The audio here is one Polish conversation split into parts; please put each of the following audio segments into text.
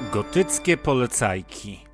Gotyckie polecajki.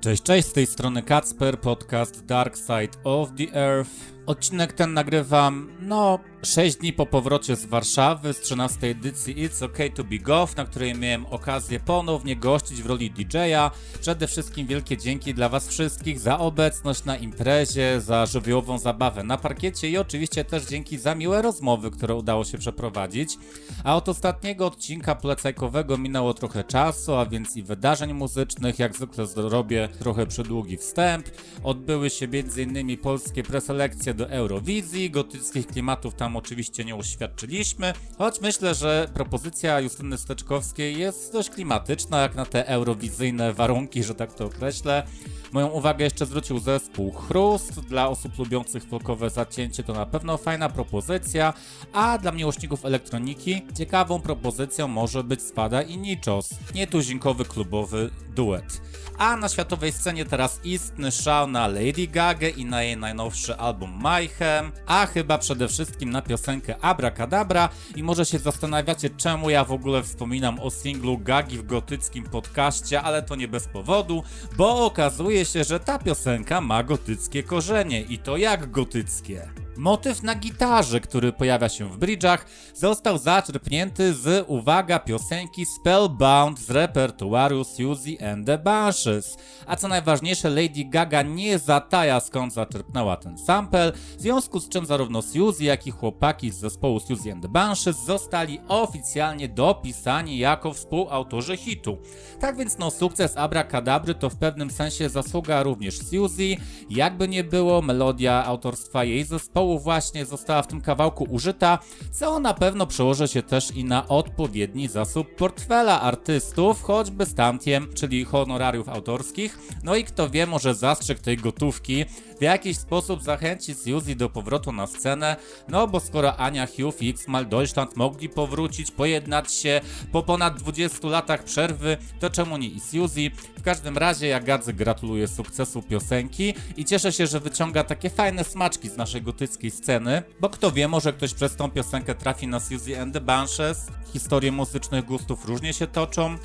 Cześć, cześć, z tej strony Kacper, podcast Dark Side of the Earth. Odcinek ten nagrywam, no, 6 dni po powrocie z Warszawy, z 13 edycji It's OK to Be Golf, na której miałem okazję ponownie gościć w roli DJ-a. Przede wszystkim wielkie dzięki dla Was wszystkich za obecność na imprezie, za żywiołową zabawę na parkiecie i oczywiście też dzięki za miłe rozmowy, które udało się przeprowadzić. A od ostatniego odcinka plecajkowego minęło trochę czasu, a więc i wydarzeń muzycznych, jak zwykle zrobię trochę przydługi wstęp. Odbyły się m.in. polskie preselekcje do Eurowizji, gotyckich klimatów tam oczywiście nie uświadczyliśmy, choć myślę, że propozycja Justyny Steczkowskiej jest dość klimatyczna, jak na te eurowizyjne warunki, że tak to określę. Moją uwagę jeszcze zwrócił zespół Chrust. Dla osób lubiących folkowe zacięcie to na pewno fajna propozycja, a dla miłośników elektroniki ciekawą propozycją może być Spada i Nichos, nietuzinkowy klubowy duet. A na światowej scenie teraz istny szał na Lady Gaga i na jej najnowszy album Mayhem, a chyba przede wszystkim na piosenkę Abracadabra i może się zastanawiacie czemu ja w ogóle wspominam o singlu Gagi w gotyckim podcaście, ale to nie bez powodu, bo okazuje się, że ta piosenka ma gotyckie korzenie i to jak gotyckie. Motyw na gitarze, który pojawia się w bridge'ach, został zaczerpnięty z, uwaga, piosenki Spellbound z repertuaru Suzy and the Banshees. A co najważniejsze, Lady Gaga nie zataja skąd zaczerpnęła ten sample, w związku z czym zarówno Suzy, jak i chłopaki z zespołu Suzy and the Banshees zostali oficjalnie dopisani jako współautorzy hitu. Tak więc no sukces Abracadabry to w pewnym sensie zasługa również Suzy, jakby nie było, melodia autorstwa jej zespołu właśnie została w tym kawałku użyta, co na pewno przełoży się też i na odpowiedni zasób portfela artystów, choćby stantiem, czyli honorariów autorskich. No i kto wie, może zastrzyk tej gotówki w jakiś sposób zachęci Suzy do powrotu na scenę, no bo skoro Ania Hugh i X-Mal Deutschland mogli powrócić, pojednać się po ponad 20 latach przerwy, to czemu nie i Suzy? W każdym razie ja Gadzy gratuluję sukcesu piosenki i cieszę się, że wyciąga takie fajne smaczki z naszej gotyckiej sceny, bo kto wie, może ktoś przez tą piosenkę trafi na Suzy and the Banshees. Historie muzycznych gustów różnie się toczą.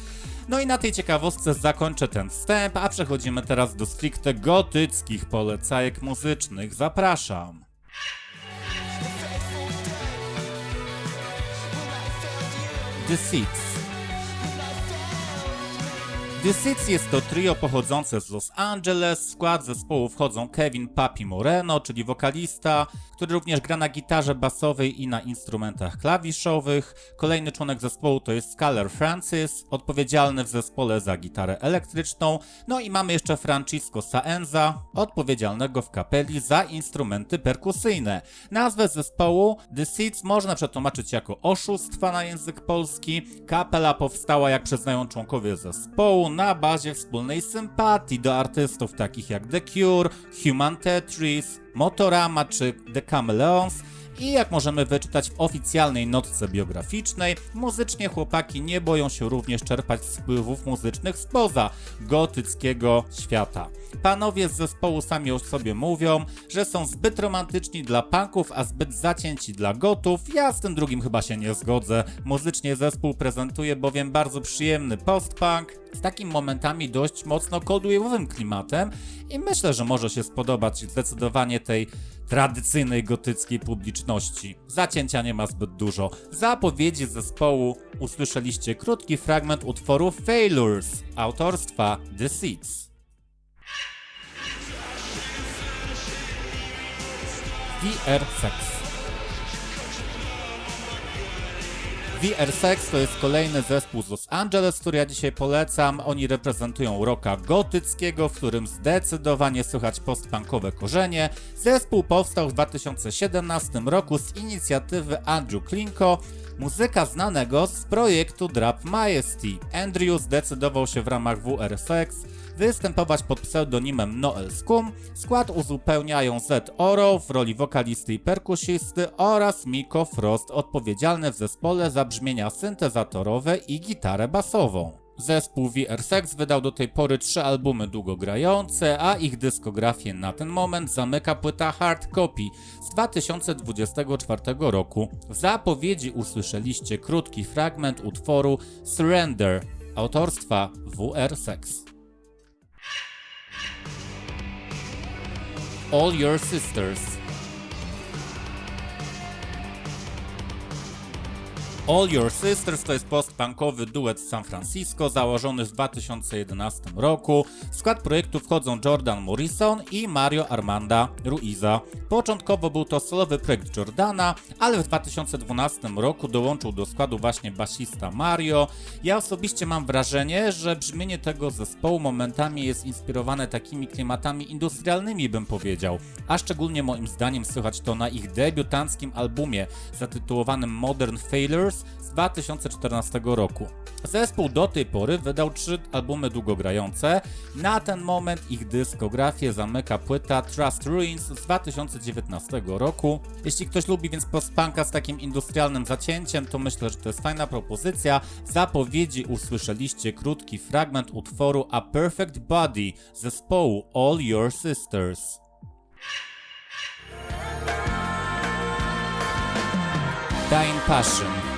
No i na tej ciekawostce zakończę ten wstęp, a przechodzimy teraz do stricte gotyckich polecajek muzycznych. Zapraszam. The Seeds Seeds jest to trio pochodzące z Los Angeles. W skład zespołu wchodzą Kevin Papi Moreno, czyli wokalista, który również gra na gitarze basowej i na instrumentach klawiszowych. Kolejny członek zespołu to jest Skylar Francis, odpowiedzialny w zespole za gitarę elektryczną. No i mamy jeszcze Francisco Saenza, odpowiedzialnego w kapeli za instrumenty perkusyjne. Nazwę zespołu The Seeds można przetłumaczyć jako oszustwa na język polski. Kapela powstała, jak przyznają członkowie zespołu, na bazie wspólnej sympatii do artystów takich jak The Cure, Human Tetris, Motorama czy The Chameleons. I jak możemy wyczytać w oficjalnej notce biograficznej, muzycznie chłopaki nie boją się również czerpać z wpływów muzycznych spoza gotyckiego świata. Panowie z zespołu sami o sobie mówią, że są zbyt romantyczni dla punków, a zbyt zacięci dla gotów. Ja z tym drugim chyba się nie zgodzę. Muzycznie zespół prezentuje bowiem bardzo przyjemny post-punk, z takim momentami dość mocno cold klimatem i myślę, że może się spodobać zdecydowanie tej tradycyjnej gotyckiej publiczności. Zacięcia nie ma zbyt dużo. W zapowiedzi zespołu usłyszeliście krótki fragment utworu Failures autorstwa The Seeds. VR Sex VR Sex to jest kolejny zespół z Los Angeles, który ja dzisiaj polecam. Oni reprezentują rocka gotyckiego, w którym zdecydowanie słychać postpunkowe korzenie. Zespół powstał w 2017 roku z inicjatywy Andrew Klinko, muzyka znanego z projektu Drap Majesty. Andrew zdecydował się w ramach WRFX występować pod pseudonimem Noel Scum. Skład uzupełniają Z Oro w roli wokalisty i perkusisty oraz Miko Frost odpowiedzialny w zespole za brzmienia syntezatorowe i gitarę basową. Zespół VR6 wydał do tej pory trzy albumy długogrające, a ich dyskografię na ten moment zamyka płyta Hard Copy z 2024 roku. W zapowiedzi usłyszeliście krótki fragment utworu Surrender autorstwa VR6. All Your Sisters All Your Sisters to jest postpunkowy duet z San Francisco założony w 2011 roku. W skład projektu wchodzą Jordan Morrison i Mario Armanda Ruiza. Początkowo był to solowy projekt Jordana, ale w 2012 roku dołączył do składu właśnie basista Mario. Ja osobiście mam wrażenie, że brzmienie tego zespołu momentami jest inspirowane takimi klimatami industrialnymi, bym powiedział. A szczególnie moim zdaniem słychać to na ich debiutanckim albumie zatytułowanym Modern Failures z 2014 roku. Zespół do tej pory wydał trzy albumy długogrające. Na ten moment ich dyskografię zamyka płyta Trust Ruins z 2019 roku. Jeśli ktoś lubi więc postpunka z takim industrialnym zacięciem, to myślę, że to jest fajna propozycja. W zapowiedzi usłyszeliście krótki fragment utworu A Perfect Body zespołu All Your Sisters. Dying Passion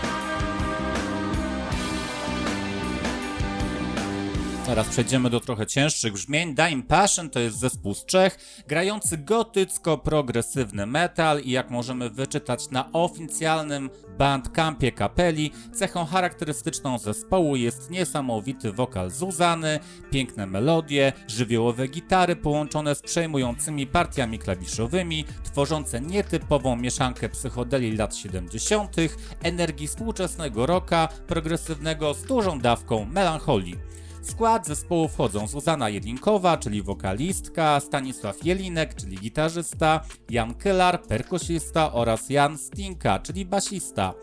Teraz przejdziemy do trochę cięższych brzmień. Dying Passion to jest zespół z Czech, grający gotycko-progresywny metal i jak możemy wyczytać na oficjalnym bandcampie kapeli, cechą charakterystyczną zespołu jest niesamowity wokal Zuzany, piękne melodie, żywiołowe gitary połączone z przejmującymi partiami klawiszowymi, tworzące nietypową mieszankę psychodeli lat 70., energii współczesnego rocka, progresywnego z dużą dawką melancholii. W skład zespołu wchodzą Zuzana Jelinkowa, czyli wokalistka, Stanisław Jelinek, czyli gitarzysta, Jan Kylar, perkusista oraz Jan Stinka, czyli basista.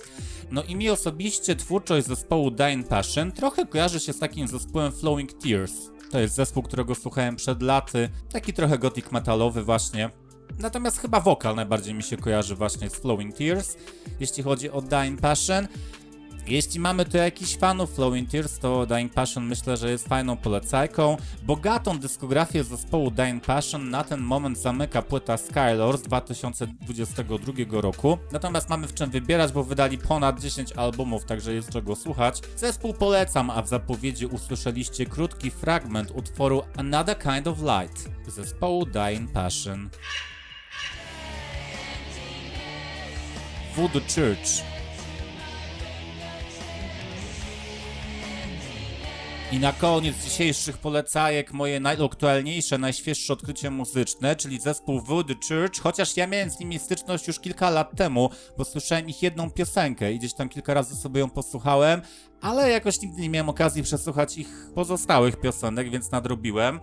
No i mi osobiście twórczość zespołu Dying Passion trochę kojarzy się z takim zespołem Flowing Tears. To jest zespół, którego słuchałem przed laty, taki trochę gothic metalowy właśnie. Natomiast chyba wokal najbardziej mi się kojarzy właśnie z Flowing Tears, jeśli chodzi o Dying Passion. Jeśli mamy tu jakiś fanów Flowing Tears, to Dying Passion myślę, że jest fajną polecajką. Bogatą dyskografię zespołu Dying Passion na ten moment zamyka płyta Skylor z 2022 roku. Natomiast mamy w czym wybierać, bo wydali ponad 10 albumów, także jest czego słuchać. Zespół polecam, a w zapowiedzi usłyszeliście krótki fragment utworu Another Kind of Light zespołu Dying Passion. Voodoo Church I na koniec dzisiejszych polecajek moje najaktualniejsze, najświeższe odkrycie muzyczne, czyli zespół Voodoo Church, chociaż ja miałem z nimi styczność już kilka lat temu, bo słyszałem ich jedną piosenkę i gdzieś tam kilka razy sobie ją posłuchałem, ale jakoś nigdy nie miałem okazji przesłuchać ich pozostałych piosenek, więc nadrobiłem.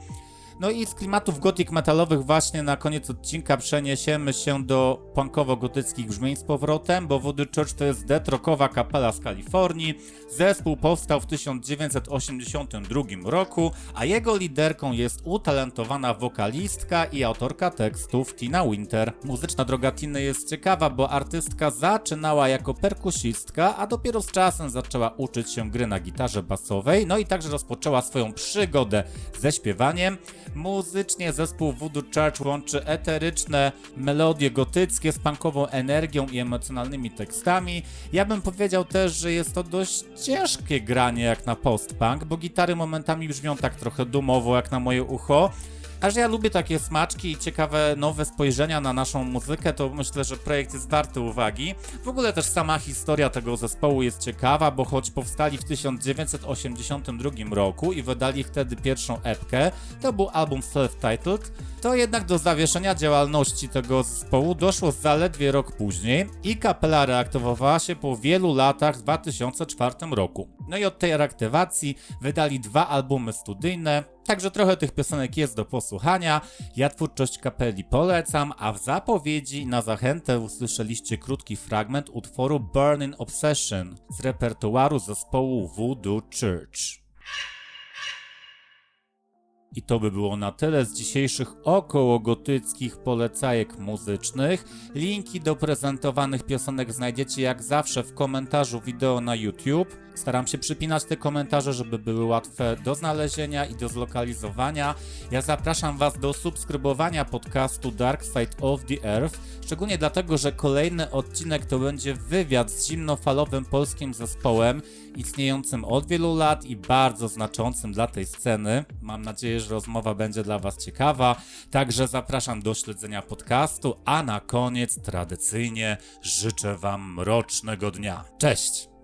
No i z klimatów gothic metalowych właśnie na koniec odcinka przeniesiemy się do punkowo-gotyckich brzmień z powrotem, bo Voodoo Church to jest detrokowa kapela z Kalifornii. Zespół powstał w 1982 roku, a jego liderką jest utalentowana wokalistka i autorka tekstów Tina Winter. Muzyczna droga Tiny jest ciekawa, bo artystka zaczynała jako perkusistka, a dopiero z czasem zaczęła uczyć się gry na gitarze basowej, no i także rozpoczęła swoją przygodę ze śpiewaniem. Muzycznie zespół Voodoo Church łączy eteryczne melodie gotyckie z punkową energią i emocjonalnymi tekstami. Ja bym powiedział też, że jest to dość ciężkie granie jak na post-punk, bo gitary momentami brzmią tak trochę dumowo jak na moje ucho. A że ja lubię takie smaczki i ciekawe nowe spojrzenia na naszą muzykę, to myślę, że projekt jest warty uwagi. W ogóle też sama historia tego zespołu jest ciekawa, bo choć powstali w 1982 roku i wydali wtedy pierwszą epkę, to był album self-titled, to jednak do zawieszenia działalności tego zespołu doszło zaledwie rok później i kapela reaktywowała się po wielu latach w 2004 roku. No i od tej reaktywacji wydali dwa albumy studyjne, Także trochę tych piosenek jest do posłuchania. Ja twórczość kapeli polecam, a w zapowiedzi na zachętę usłyszeliście krótki fragment utworu Burning Obsession z repertuaru zespołu Voodoo Church. I to by było na tyle z dzisiejszych okołogotyckich polecajek muzycznych. Linki do prezentowanych piosenek znajdziecie jak zawsze w komentarzu wideo na YouTube. Staram się przypinać te komentarze, żeby były łatwe do znalezienia i do zlokalizowania. Ja zapraszam Was do subskrybowania podcastu Dark Side of the Earth, szczególnie dlatego, że kolejny odcinek to będzie wywiad z zimnofalowym polskim zespołem, istniejącym od wielu lat i bardzo znaczącym dla tej sceny. Mam nadzieję, że rozmowa będzie dla Was ciekawa, także zapraszam do śledzenia podcastu, a na koniec tradycyjnie życzę Wam mrocznego dnia. Cześć!